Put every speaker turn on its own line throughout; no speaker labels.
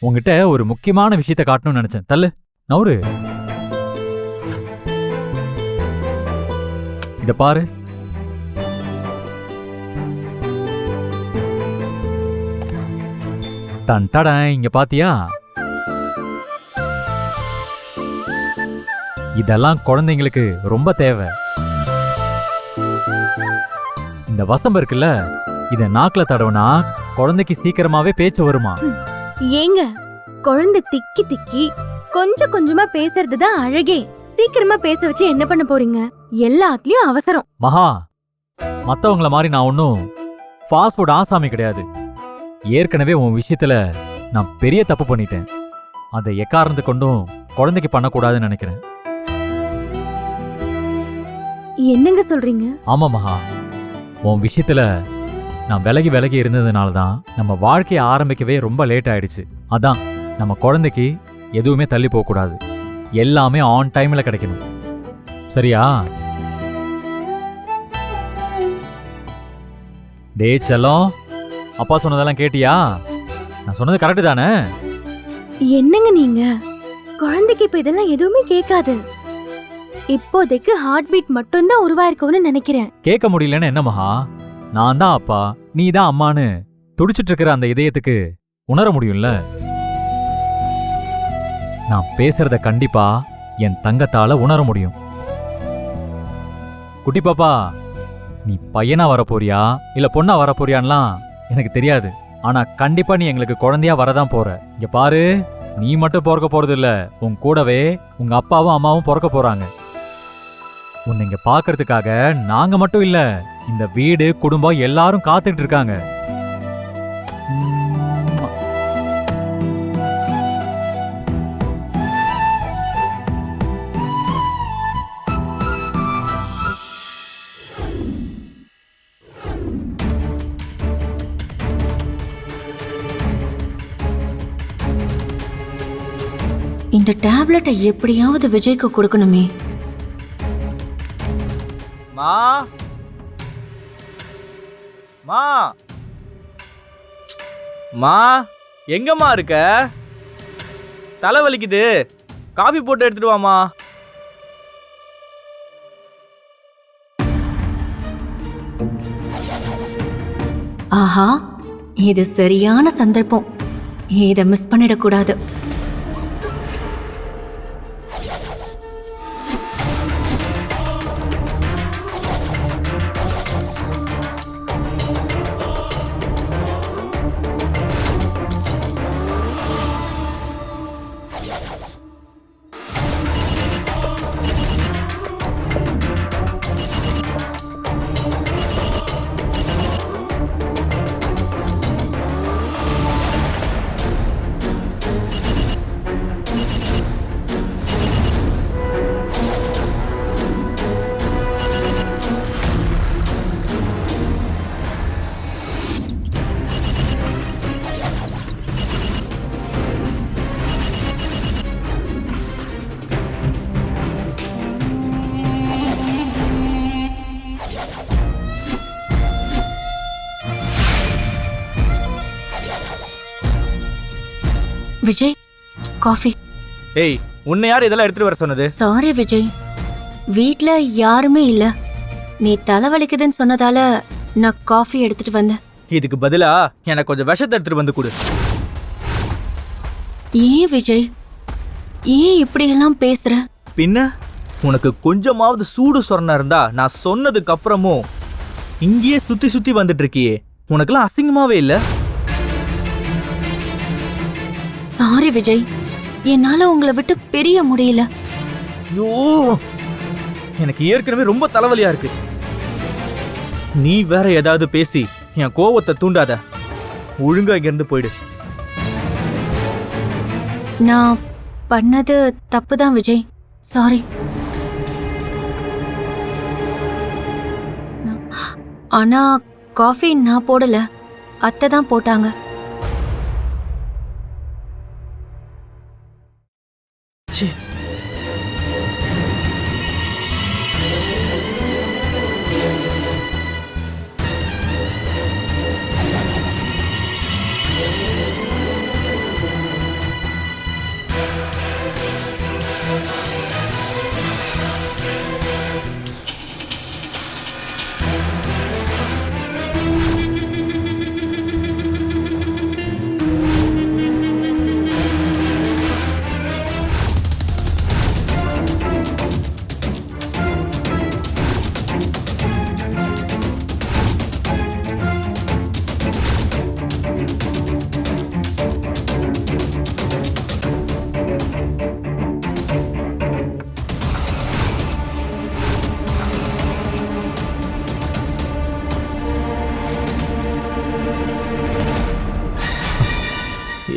உங்ககிட்ட ஒரு முக்கியமான விஷயத்த காட்டணும்னு நினைச்சேன். தள்ளு. நவுரு இத பாரு. டன் டட இங்க பாத்தியா? இதெல்லாம் குழந்தைங்களுக்கு ரொம்ப தேவை. இந்த வசம்பு இருக்குல்ல இத நாக்கில் தடவுனா குழந்தைக்கு சீக்கிரமாவே பேச்சு வருமா?
ஏங்க குழந்தை திக்கி திக்கி கொஞ்சம் கொஞ்சமா பேசுறது தான் அழகே. சீக்கிரமா பேச வச்சு என்ன பண்ண போறீங்க? எல்லாத்துலயும் அவசரம்.
மகா மத்தவங்கள மாதிரி நான் ஒன்றும் ஃபாஸ்ட் ஃபுட் ஆசாமி கிடையாது. ஏற்கனவே உன் விஷயத்துல நான் பெரிய தப்பு பண்ணிட்டேன். அதை எக்காரணத்து கொண்டும் குழந்தைக்கு பண்ணக்கூடாதுன்னு நினைக்கிறேன்.
என்னங்க சொல்றீங்க?
ஆமா மகா உன் விஷயத்துல நான் விலகி விலகி இருந்ததுனால தான் நம்ம வாழ்க்கையை ஆரம்பிக்கவே ரொம்ப லேட் ஆயிடுச்சு. அதான் நம்ம குழந்தைக்கு எதுவுமே தள்ளி போகக்கூடாது எல்லாமே ஆன் டைம்ல கிடைக்கணும். சரியா? டேய் செல்லம் அப்பா சொன்னதெல்லாம் கேட்டியா? நான் சொன்னது கரெக்டு தானே?
என்னங்க நீங்க? குழந்தைக்கு இப்ப இதெல்லாம் எதுவுமே கேட்காது. இப்போதைக்கு ஹார்ட் பீட் மட்டும்தான் உருவாயிருக்கும்னு நினைக்கிறேன்.
கேட்க முடியலன்னு என்ன மகா? நான் தான் அப்பா நீ தான் அம்மான்னு துடிச்சிட்டு இருக்கிற அந்த இதயத்துக்கு உணர முடியும்ல? நான் பேசுறத கண்டிப்பா என் தங்கத்தால உணர முடியும். குட்டி பாப்பா நீ பையனா வரப்போறியா? இல்ல பொண்ணா வரப்போறியான்லாம் எனக்கு தெரியாது. ஆனா கண்டிப்பா நீ எங்களுக்கு குழந்தையா வரதான் போற. இங்க பாரு நீ மட்டும் பிறக்க போறது இல்ல உன் கூடவே உங்க அப்பாவும் அம்மாவும் பிறக்க போறாங்க. உன்னை இங்க பாக்குறதுக்காக நாங்க மட்டும் இல்ல இந்த வீடு குடும்பம் எல்லாரும் காத்துட்டு இருக்காங்க.
இந்த டேப்லெட்டை எப்படியாவது விஜய்க்கு கொடுக்கணுமே.
மா. மா. மா எங்கம்மா இருக்க? தலை வலிக்குது. காபி போட்டு எடுத்துட்டு வாமா
ஆஹா இது சரியான சந்தர்ப்பம். இதை மிஸ் பண்ணிடக்கூடாது. விஜய் காஃபி.
ஏய் உன்னை யார் இதெல்லாம் எடுத்துட்டு வர சொன்னது?
சாரி விஜய். வீட்ல யாருமே இல்ல. நீ தலைவலிக்குதுன்னு சொன்னதால நான் காஃபி எடுத்துட்டு வந்தேன்.
இதுக்கு பதிலா எனக்கு கொஞ்சம் விஷத்தை எடுத்துட்டு வந்து கொடு.
ஏன் விஜய்? ஏன் இப்படியெல்லாம் பேசுற?
பின்ன உனக்கு கொஞ்சமாவது சூடு சொரணம் இருந்தா நான் சொன்னதுக்கு அப்புறமும் இங்கேயே சுத்தி சுத்தி வந்துட்டு இருக்கியே. உனக்கெல்லாம் அசிங்கமாவே இல்ல?
சாரி விஜய். என்னால உங்களை விட்டு பிரிய முடியல.
ஐயோ! எனக்கு ஏற்கனவே ரொம்ப தலைவலியா இருக்கு. நீ வேற ஏதாவது பேசி என் கோவத்தை தூண்டாத. ஒழுங்கா இங்க இருந்து போயிடு.
நான் பண்ணது தப்பு தான் விஜய். சாரி ஆனா காஃபி நான் போடல. அத்தை தான் போட்டாங்க.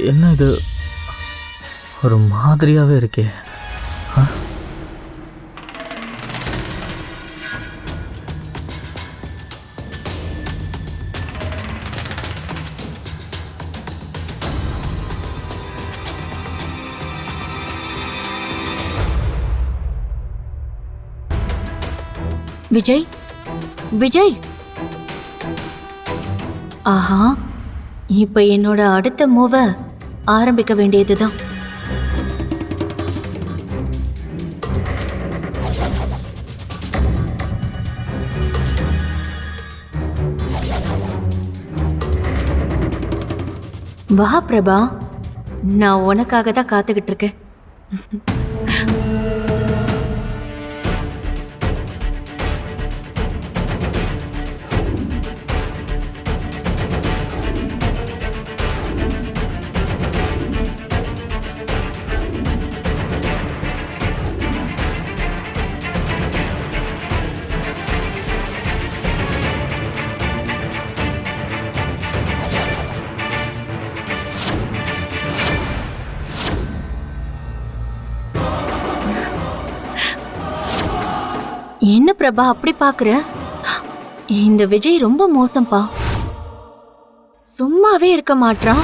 என்ன இது? ஒரு மாதிரியாகவே இருக்கே.
விஜய்? விஜய்? ஆஹா இப்ப என்னோட அடுத்த மூவை ஆரம்பிக்க வேண்டியதுதான். வா பிரபா நான் உனக்காக தான் காத்துக்கிட்டு இருக்கேன். என்ன பிரபா அப்படி பாக்குற? இந்த விஜய் ரொம்ப மோசம்பா. சும்மாவே இருக்க மாட்டான்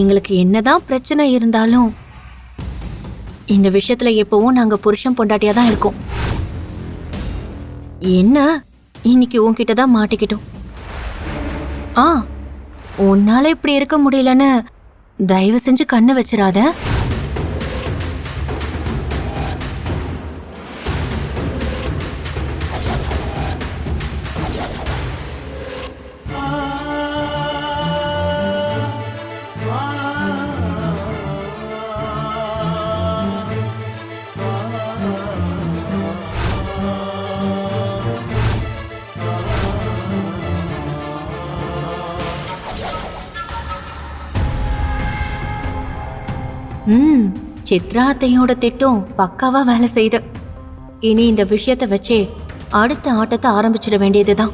எங்களுக்கு என்னதான் பிரச்சனை இருந்தாலும் இந்த விஷயத்துல எப்பவும் நாங்க புருஷன் பொண்டாட்டியா தான் இருக்கோம். என்ன? இன்னைக்கு உன்கிட்ட தான் மாட்டிக்கிட்டோம். ஆ உன்னால இப்படி இருக்க முடியலன்னு தயவு செஞ்சு கண்ணு வச்சிடாத. ம். சித்ரா அத்தையோட திட்டம் பக்காவா வேலை செய்யுது இனி இந்த விஷயத்தை வச்சே அடுத்த ஆட்டத்தை ஆரம்பிச்சிட வேண்டியதுதான்.